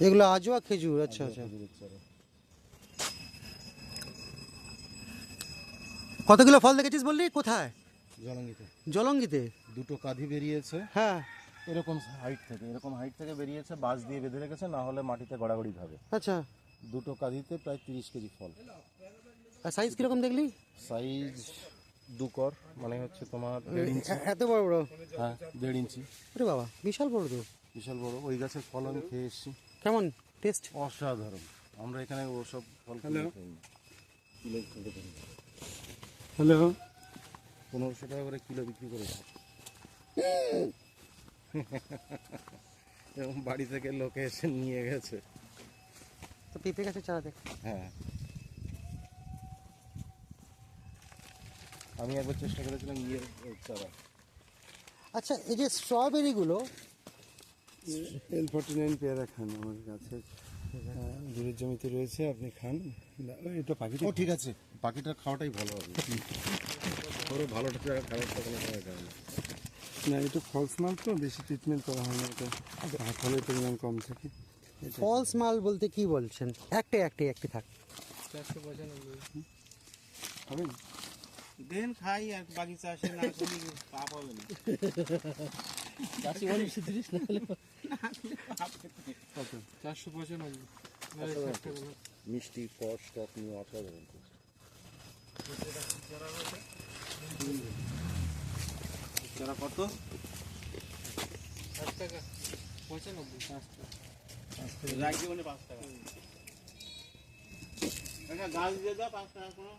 এগুলো আজওয়া খেজুর আচ্ছা আচ্ছা। কতগুলো ফল দেখেছিস বললি? কোথায়? জলঙ্গিতে। জলঙ্গিতে? দুটো কাঁধি বেরিয়েছে। হ্যাঁ। এরকম হাইট থেকে এরকম হাইট থেকে বেরিয়েছে বাঁশ দিয়ে বেঁধে রেখেছে না হলে মাটিতে গড়াগড়ি খাবে আচ্ছা। দুটো কাঁধিতে প্রায় তিরিশ কেজি ফল। আর সাইজ কীরকম দেখলি? সাইজ দু কর মানে হচ্ছে তোমার দেড় ইঞ্চি। এত বড় বড়? হ্যাঁ দেড় ইঞ্চি। আরে বাবা বিশাল বড় তো। বিশাল বড়। ওই গাছের ফল আমি খেয়ে এসেছি। কেমন? টেস্ট অসাধারণ। আমরা এখানে ওসব ফল না। হ্যালো পনেরোশো টাকা করে কিলো বিক্রি করেছে এবং বাড়ি থেকে লোকে এসে নিয়ে গেছে। তো পেঁপে গাছের চারা দেখ। হ্যাঁ। আমি একবার চেষ্টা করেছিলাম ইয়ে চারা। আচ্ছা এই যে স্ট্রবেরিগুলো এল ফর্টি নাইন পেয়ারা খান আমার কাছে। দূরের জমিতে রয়েছে আপনি খান। না, এটা পাখি ও ঠিক আছে। পাখিটার খাওয়াটাই ভালো হবে। ওরও ভালোটা কোনো সময় না না এটা ফলস মাল তো বেশি ট্রিটমেন্ট করা হয় না এটা ফলের পরিমাণ কম থাকে। ফলস মাল বলতে কি বলছেন? একটাই একটাই একটি থাক। হবে দেন খাই আর বাগিচা আসে না পাপ হবে না। চারশো পঁচানব্বই মিষ্টি ফস টক নিয়ে অসাধারণ যারা কত ষাট টাকা পঁচানব্বই পাঁচ টাকা মানে পাঁচ টাকা গাছ দিয়ে পাঁচ টাকা কোনো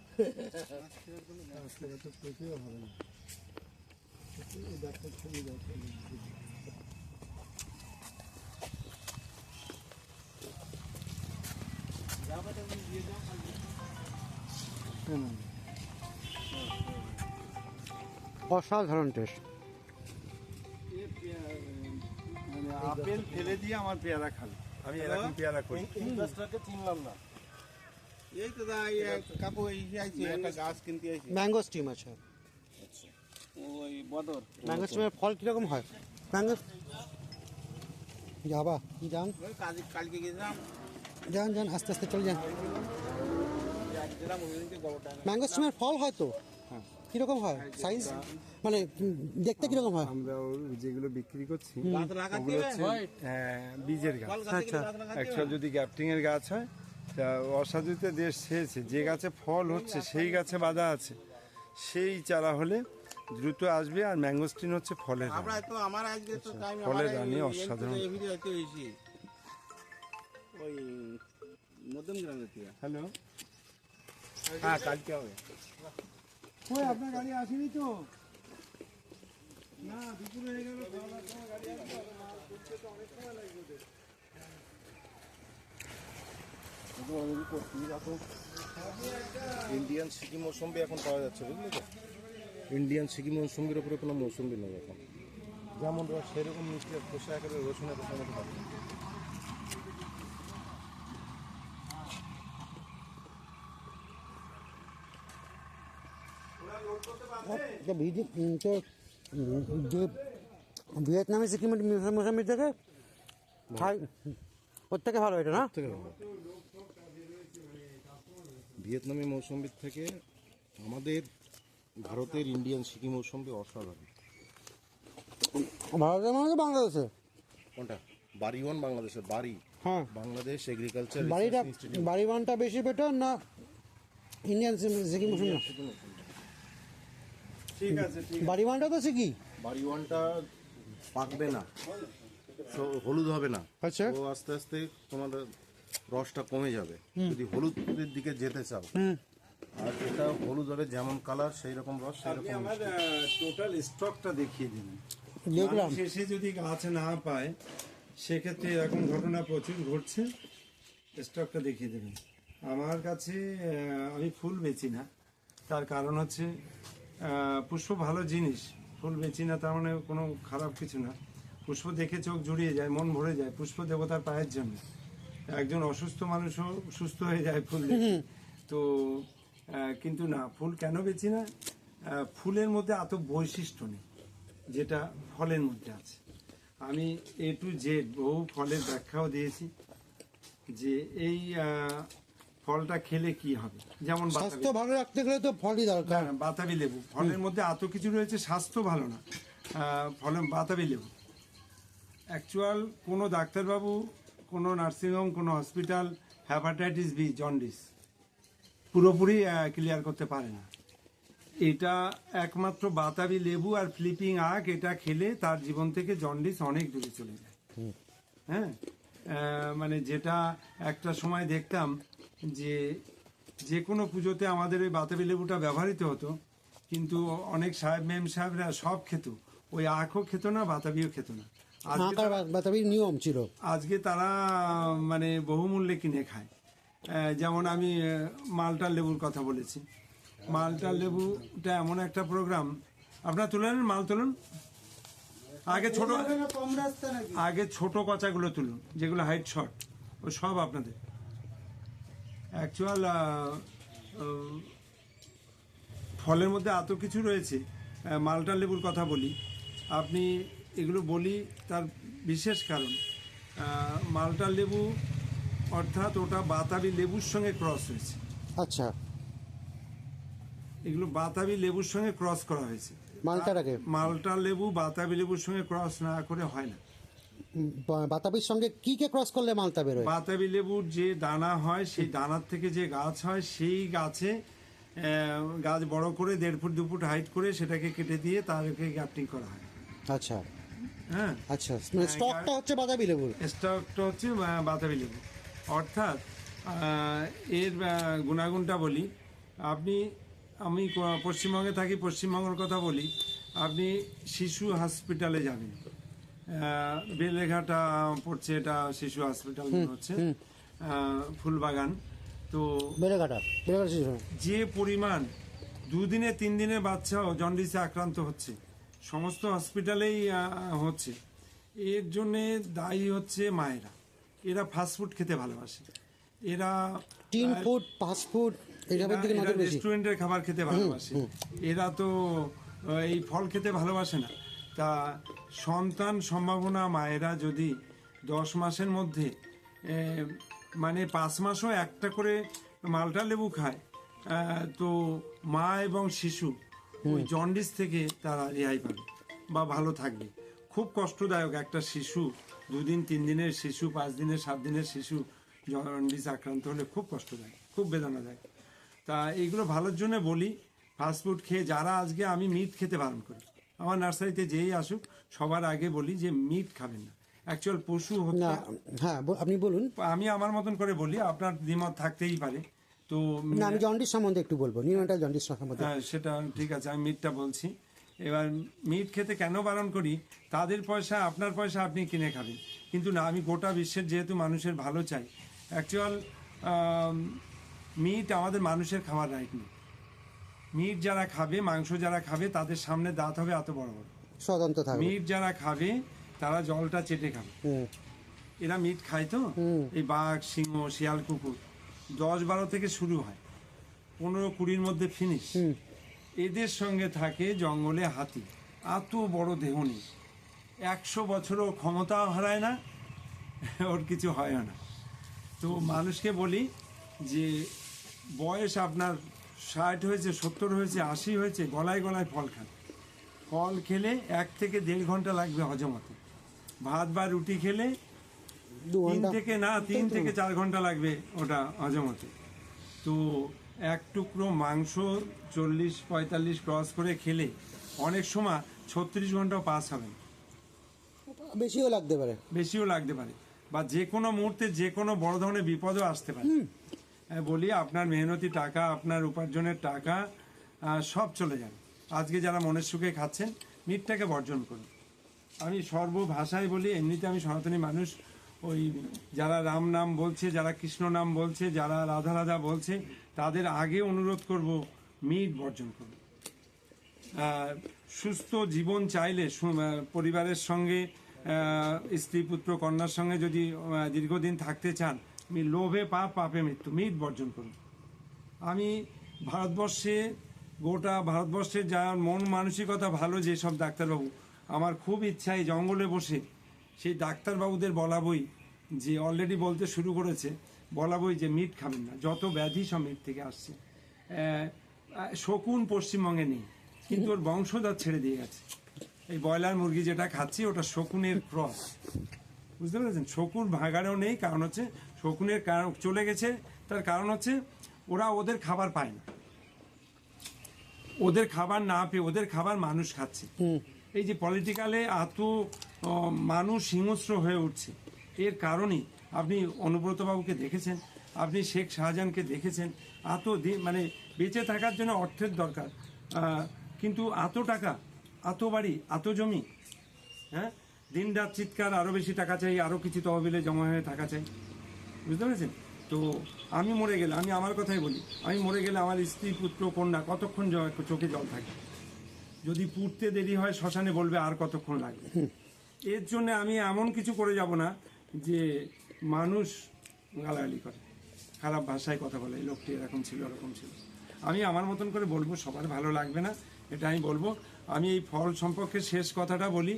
অসাধারণ টেস্ট মানে আপেল ফেলে দিয়ে আমার পেয়ারা খান। আমি এরকম পেয়ারা করি। এই চিনলাম না। এই তো দা এই আইছে একটা গাছ কিনতে আইছে। ম্যাঙ্গো স্টিম আছে। ওই বদর। ম্যাঙ্গো স্টিমের ফল কীরকম হয়? ম্যাঙ্গো যাবা যান। ওই কাজ কালকে গেছিলাম যান যান আস্তে আস্তে চলে যান। গেছিলাম ওই দিনকে গোবরটা ম্যাঙ্গো স্টিমের ফল হয় তো? কীরকম হয়? সাইজ মানে দেখতে কীরকম হয়? আমরা যেগুলো বিক্রি করছি ওগুলো হচ্ছে বীজের গাছ। আচ্ছা। অ্যাকচুয়াল যদি গ্যাপটিং এর গাছ হয় তা অসাধুতে দেশ ছেয়েছে। যে গাছে ফল হচ্ছে সেই গাছে বাধা আছে। সেই চারা হলে দ্রুত আসবে আর ম্যাঙ্গোস্টিন হচ্ছে ফলের আমরা তো আমার আজকে তো টাইম ফলের রানী এই অসাধারণ। ওই মধ্যম গ্রামের থেকে। হ্যালো। হ্যাঁ কালকে হবে। ওই আপনার গাড়ি আসেনি তো? না দুপুর হয়ে গেল সময় ইন্ডিয়ান সিকি মৌসুম্বি এখন পাওয়া যাচ্ছে বুঝলি তো? ইন্ডিয়ান সিকি মৌসুম্বির উপরে কোনো মৌসুম্বি নেই এখন। যেমন সেরকম মিষ্টি একেবারে রসুনের রসুন মতো পাবে তো ভিডি- উম, তো উম, যে ভিয়েতনামে সিকিম মোসাম্বির থেকে থাই ওর থেকে ভালো এটা না? ভিয়েতনামি মৌসুম্বির থেকে আমাদের ভারতের ইন্ডিয়ান সিকিম মৌসুম্বি অসাধারণ। ভারতের মানে বাংলাদেশে। কোনটা? বাড়ি ওয়ান বাংলাদেশের বাড়ি। হ্যাঁ। বাংলাদেশ এগ্রিকালচার বাড়িটা বাড়ি ওয়ানটা বেশি বেটার না? ইন্ডিয়ান সিকিম মোসাম্বি ঠিক আছে বাড়ি ওয়ানটা তো শিখি বাড়ি ওয়ানটা পাকবে না। হলুদ হবে না। আচ্ছা। ও আস্তে আস্তে তোমাদের রসটা কমে যাবে। যদি হলুদের দিকে যেতে চাও। আর এটা হলুদ হবে যেমন কালার সেই রকম রস সেই রকম আমার টোটাল স্টকটা দেখিয়ে দিন। দেখলাম। শেষে যদি গাছ না পায় সেক্ষেত্রে এরকম ঘটনা প্রচুর ঘটছে। স্টকটা দেখিয়ে দেবেন। আমার কাছে আমি ফুল বেচি না। তার কারণ হচ্ছে পুষ্প ভালো জিনিস। ফুল বেচি না তার মানে কোনো খারাপ কিছু না। পুষ্প দেখে চোখ জুড়িয়ে যায় মন ভরে যায়। পুষ্প দেবতার পায়ের জন্য। একজন অসুস্থ মানুষও সুস্থ হয়ে যায় ফুল দেখে। তো কিন্তু না ফুল কেন বেচি না? ফুলের মধ্যে এত বৈশিষ্ট্য নেই যেটা ফলের মধ্যে আছে। আমি এ টু জেড বহু ফলের ব্যাখ্যাও দিয়েছি যে এই ফলটা খেলে কি হবে? যেমন স্বাস্থ্য ভালো রাখতে গেলে তো ফলই দরকার। না, না, বাতাবি লেবু। ফলের মধ্যে এত কিছু রয়েছে স্বাস্থ্য ভালো না। ফলে বাতাবি লেবু। অ্যাকচুয়াল কোনো ডাক্তারবাবু কোনো নার্সিংহোম কোনো হসপিটাল হ্যাপাটাইটিস বি জন্ডিস পুরোপুরি ক্লিয়ার করতে পারে না। এটা একমাত্র বাতাবি লেবু আর ফ্লিপিং আখ এটা খেলে তার জীবন থেকে জন্ডিস অনেক দূরে চলে যায়। হ্যাঁ? মানে যেটা একটা সময় দেখতাম যে যে কোনো পুজোতে আমাদের ওই বাতাবি লেবুটা ব্যবহৃত হতো কিন্তু অনেক সাহেব মেম সাহেবরা সব খেত। ওই আখও খেত না বাতাবিও খেত না। বাতাবির নিয়ম ছিল। আজকে তারা মানে বহুমূল্যে কিনে খায়। যেমন আমি আহ, মালটার লেবুর কথা বলেছি। মালটার লেবুটা এমন একটা প্রোগ্রাম। আপনারা তুলে নেন মাল তুলুন। আগে ছোট আগে ছোট কচাগুলো তুলুন যেগুলো হাইট শর্ট। ও সব আপনাদের। অ্যাকচুয়াল ফলের মধ্যে এত কিছু রয়েছে। মালটা লেবুর কথা বলি। আপনি এগুলো বলি তার বিশেষ কারণ। মালটা লেবু অর্থাৎ ওটা বাতাবি লেবুর সঙ্গে ক্রস হয়েছে। আচ্ছা। এগুলো বাতাবি লেবুর সঙ্গে ক্রস করা হয়েছে। মালটা লেবু বাতাবি লেবুর সঙ্গে ক্রস না করে হয় না। বাতাবির সঙ্গে কি কে ক্রস করলে মালটা বেরোয়? বাতাবি লেবুর যে দানা হয় সেই দানার থেকে যে গাছ হয় সেই গাছে গাছ বড় করে দেড় ফুট দু ফুট হাইট করে সেটাকে কেটে দিয়ে তারকে গ্যাপটিং করা হয়। আচ্ছা। হ্যাঁ। আচ্ছা মানে স্টকটা হচ্ছে বাতাবি লেবুর? স্টকটা হচ্ছে বাতাবি লেবু। অর্থাৎ এর গুণাগুণটা বলি আপনি আমি পশ্চিমবঙ্গে থাকি পশ্চিমবঙ্গের কথা বলি আপনি শিশু হসপিটালে যাবেন। বেলেঘাটা পড়ছে এটা শিশু হসপিটাল হচ্ছে। ফুলবাগান। তো বেলেঘাটা বেলেঘাটা শিশু যে পরিমাণ দুদিনে তিন দিনের বাচ্চাও জন্ডিসে আক্রান্ত হচ্ছে সমস্ত হসপিটালেই হচ্ছে। এর জন্যে দায়ী হচ্ছে মায়েরা। এরা ফাস্টফুড খেতে ভালোবাসে। এরা তিন এইসবের দিকে নজর বেশি। রেস্টুরেন্টের খাবার খেতে ভালোবাসে। এরা তো এই ফল খেতে ভালোবাসে না। তা সন্তান সম্ভাবনা মায়েরা যদি দশ মাসের মধ্যে মানে পাঁচ মাসও একটা করে মালটা লেবু খায় তো মা এবং শিশু ওই জন্ডিস থেকে তারা রেহাই পাবে বা ভালো থাকবে। খুব কষ্টদায়ক একটা শিশু দুদিন তিন দিনের শিশু পাঁচ দিনের সাত দিনের শিশু জন্ডিস আক্রান্ত হলে খুব কষ্টদায়ক খুব বেদনাদায়ক। তা এইগুলো ভালোর জন্য বলি ফাস্টফুড খেয়ে যারা আজকে আমি মিট খেতে বারণ করি। আমার নার্সারিতে যেই আসুক সবার আগে বলি যে মিট খাবেন না। অ্যাকচুয়াল পশু না হ্যাঁ আপনি বলুন। আমি আমার মতন করে বলি আপনার দ্বিমত থাকতেই পারে। তো না আমি জন্ডিস সম্বন্ধে একটু বলব নিউমেন্টাল জন্ডিস সম্বন্ধে। হ্যাঁ সেটা ঠিক আছে আমি মিটটা বলছি। এবার মিট খেতে কেন বারণ করি? তাদের পয়সা আপনার পয়সা আপনি কিনে খাবেন। কিন্তু না আমি গোটা বিশ্বের যেহেতু মানুষের ভালো চাই অ্যাকচুয়াল মিট আমাদের মানুষের খাওয়ার রাইট নেই। মিট যারা খাবে মাংস যারা খাবে তাদের সামনে দাঁত হবে এত বড় বড়। স্বতন্ত্র থাকবে। মিট যারা খাবে তারা জলটা চেটে খাবে। এরা মিট খায় তো? এই বাঘ সিংহ শিয়াল কুকুর দশ বারো থেকে শুরু হয়। পনেরো কুড়ির মধ্যে ফিনিশ এদের সঙ্গে থাকে জঙ্গলে হাতি। এত বড় দেহ নেই। একশো বছরও ক্ষমতা হারায় না ওর কিছু হয় না। তো মানুষকে বলি যে বয়স আপনার ষাট হয়েছে সত্তর হয়েছে আশি হয়েছে গলায় গলায় ফল খান ফল খেলে এক থেকে দেড় ঘণ্টা লাগবে হজম হতে ভাত বা রুটি খেলে তিন থেকে না তিন থেকে চার ঘণ্টা লাগবে ওটা হজম হতে তো এক টুকরো মাংস চল্লিশ পঁয়তাল্লিশ ক্রস করে খেলে অনেক সময় ছত্রিশ ঘন্টাও পাস হবে বেশিও লাগতে পারে। বেশিও লাগতে পারে। বা যে কোনো মুহূর্তে যে কোনো বড় ধরনের বিপদও আসতে পারে। বলি আপনার মেহনতি টাকা, আপনার উপার্জনের টাকা সব চলে যান আজকে যারা মনের সুখে খাচ্ছেন, মিটটাকে বর্জন করুন। আমি সর্বভাষায় বলি, এমনিতে আমি সনাতনী মানুষ, ওই যারা রাম নাম বলছে, যারা কৃষ্ণ নাম বলছে, যারা রাধা রাধা বলছে, তাদের আগে অনুরোধ করব, মিট বর্জন করুন। সুস্থ জীবন চাইলে পরিবারের সঙ্গে স্ত্রী পুত্র কন্যার সঙ্গে যদি দীর্ঘদিন থাকতে চান আমি লোভে পাপ পাপে মৃত্যু মিট বর্জন করুন। আমি ভারতবর্ষে, গোটা ভারতবর্ষের যা মন মানসিকতা ভালো যেসব ডাক্তারবাবু, আমার খুব ইচ্ছা এই জঙ্গলে বসে সেই ডাক্তারবাবুদের বলা বই যে অলরেডি বলতে শুরু করেছে, বলা বই যে মিট খাবেন না, যত ব্যাধি সব মিট থেকে আসছে। শকুন পশ্চিমবঙ্গে নেই, কিন্তু ওর বংশধর ছেড়ে দিয়ে গেছে। এই ব্রয়লার মুরগি যেটা খাচ্ছি, ওটা শকুনের ক্রস। বুঝতে পেরেছেন? শকুন ভাগাড়েও নেই, কারণ হচ্ছে শকুনের কারণ চলে গেছে। তার কারণ হচ্ছে ওরা ওদের খাবার পায় না। ওদের খাবার না পেয়ে ওদের খাবার মানুষ খাচ্ছে। এই যে পলিটিক্যালে এত মানুষ হিংস্র হয়ে উঠছে এর কারণে আপনি অনুব্রত বাবুকে দেখেছেন আপনি শেখ শাহজাহানকে দেখেছেন এত দিন মানে বেঁচে থাকার জন্য অর্থের দরকার। কিন্তু এত টাকা এত বাড়ি এত জমি হ্যাঁ? দিন রাত চিৎকার আরও বেশি টাকা চাই আরও কিছু তহবিলে জমা হয়ে টাকা চাই। বুঝতে পেরেছেন? তো আমি মরে গেলে, আমি আমার কথাই বলি, আমি মরে গেলে আমার স্ত্রী, পুত্র, কন্যা কতক্ষণ চোখে জল থাকে? যদি পুড়তে দেরি হয়, শ্মশানে বলবে আর কতক্ষণ লাগবে? এর জন্য আমি এমন কিছু করে যাব না যে মানুষ গালাগালি করে, খারাপ ভাষায় কথা বলে লোকটি এরকম ছিল এরকম ছিল। আমি আমার মতন করে বলব, সবার ভালো লাগবে না, এটা আমি বলব। আমি এই ফল সম্পর্কে শেষ কথাটা বলি,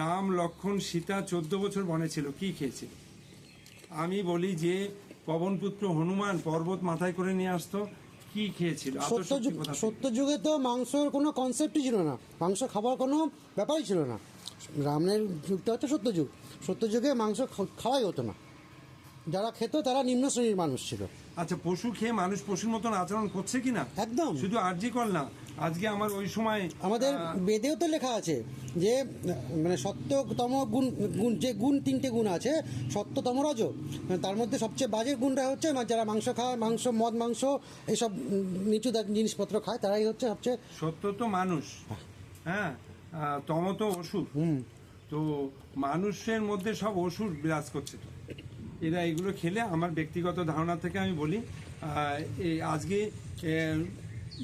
রাম, লক্ষণ, সীতা চোদ্দ বছর বনে ছিল, কি খেয়েছিল? আমি বলি যে পবনপুত্র হনুমান পর্বত মাথায় করে নিয়ে আসতো কি খেয়েছিল? সত্য যুগ- তো মাংসর কোনো কনসেপ্টই ছিল না। মাংস খাবার কোনো ব্যাপারই ছিল না। রামের যুগটা হচ্ছে সত্য যুগ। সত্য যুগে মাংস খাওয়াই হতো না। যারা খেত তারা নিম্ন শ্রেণির মানুষ ছিল। আচ্ছা পশু খেয়ে মানুষ পশুর মতন আচরণ করছে কিনা? একদম। শুধু আরজি কর না আজকে আমার ওই সময় আমাদের বেদেও তো লেখা আছে যে মানে সত্যতম গুণ গুণ যে গুণ তিনটে গুণ আছে সত্যতম রজ। তার মধ্যে সবচেয়ে বাজে গুণটা হচ্ছে মা- যারা মাংস খায় মাংস মদ মাংস এইসব উম, নিচু জিনিসপত্র খায় তারাই হচ্ছে সবচেয়ে সত্য তো মানুষ। হ্যাঁ তম তো অসুর। তো মানুষের মধ্যে সব অসুর বিরাজ করছে তো। এরা এগুলো খেলে আমার ব্যক্তিগত ধারণা থেকে আমি বলি আজকে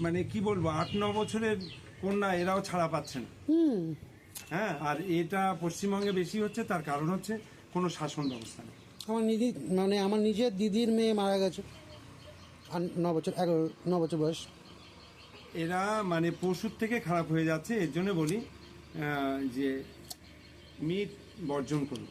মানে কি বলব আট ন বছরের কন্যা এরাও ছাড়া পাচ্ছে না হ্যাঁ আর এটা পশ্চিমবঙ্গে বেশি হচ্ছে তার কারণ হচ্ছে কোনো শাসন ব্যবস্থা নেই। আমার নিদি মানে আমার নিজের দিদির মেয়ে মারা গেছে আর ন বছর এগারো ন বছর বয়স। এরা মানে পশুর থেকে খারাপ হয়ে যাচ্ছে এর জন্য বলি যে মিট বর্জন করুন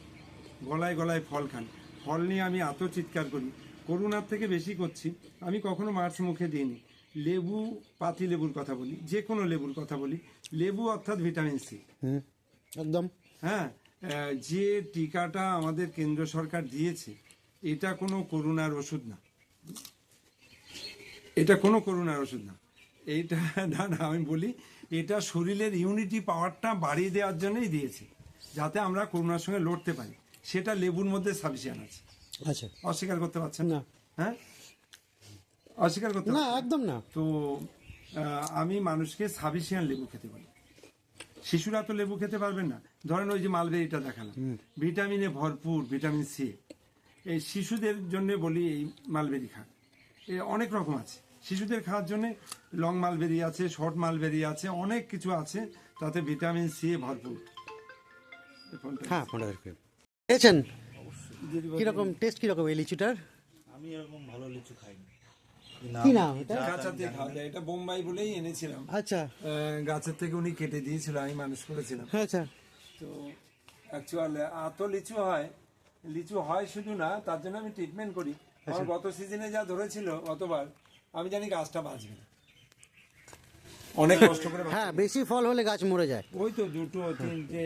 গলায় গলায় ফল খান। ফল নিয়ে আমি এত চিৎকার করি করুণার থেকে বেশি করছি আমি কখনো মাছ মুখে দিইনি। লেবু পাতি লেবুর কথা বলি যে কোনো লেবুর কথা বলি লেবু অর্থাৎ ভিটামিন সি। একদম। হ্যাঁ যে টিকাটা আমাদের কেন্দ্র সরকার দিয়েছে এটা কোনো করুণার ওষুধ না। এটা কোনো করুণার ওষুধ না। এইটা না না আমি বলি এটা শরীরের ইউনিটি পাওয়ারটা বাড়িয়ে দেওয়ার জন্যই দিয়েছে যাতে আমরা করোনার সঙ্গে লড়তে পারি। সেটা লেবুর মধ্যে সাফিসিয়ান আছে। আচ্ছা। অস্বীকার করতে পারছেন? না। হ্যাঁ? অস্বীকার করতে না একদম না। তো আমি মানুষকে সাফিসিয়ান লেবু খেতে বলি। শিশুরা তো লেবু খেতে পারবেন না। ধরেন ওই যে মালবেরিটা দেখালাম। ভিটামিনে ভরপুর ভিটামিন সি। এই শিশুদের জন্য বলি এই মালবেরি খান। এ অনেক রকম আছে। শিশুদের খাওয়ার জন্য লং মালবেরি আছে শর্ট মালবেরি আছে অনেক কিছু আছে। তাতে ভিটামিন সি ভরপুর। ফোনটা- হ্যাঁ খেয়েছেন? কীরকম টেস্ট কীরকম এই লিচুটার? আমি এরকম ভালো লিচু খাইনি। কি নাম? এটা গাছাতে খাওয়া যায় এটা বোম্বাই বলেই এনেছিলাম। আচ্ছা। গাছের থেকে উনি কেটে দিয়েছিল আমি মানুষ করেছিলাম। আচ্ছা। তো অ্যাকচুয়াল এত লিচু হয়। লিচু হয় শুধু না তার জন্য আমি ট্রিটমেন্ট করি। আমার গত সিজনে যা ধরেছিল গতবার আমি জানি গাছটা বাঁচবে। না অনেক কষ্ট করে হ্যাঁ বেশি ফল হলে গাছ মরে যায়। ওই তো দুটো তিনটে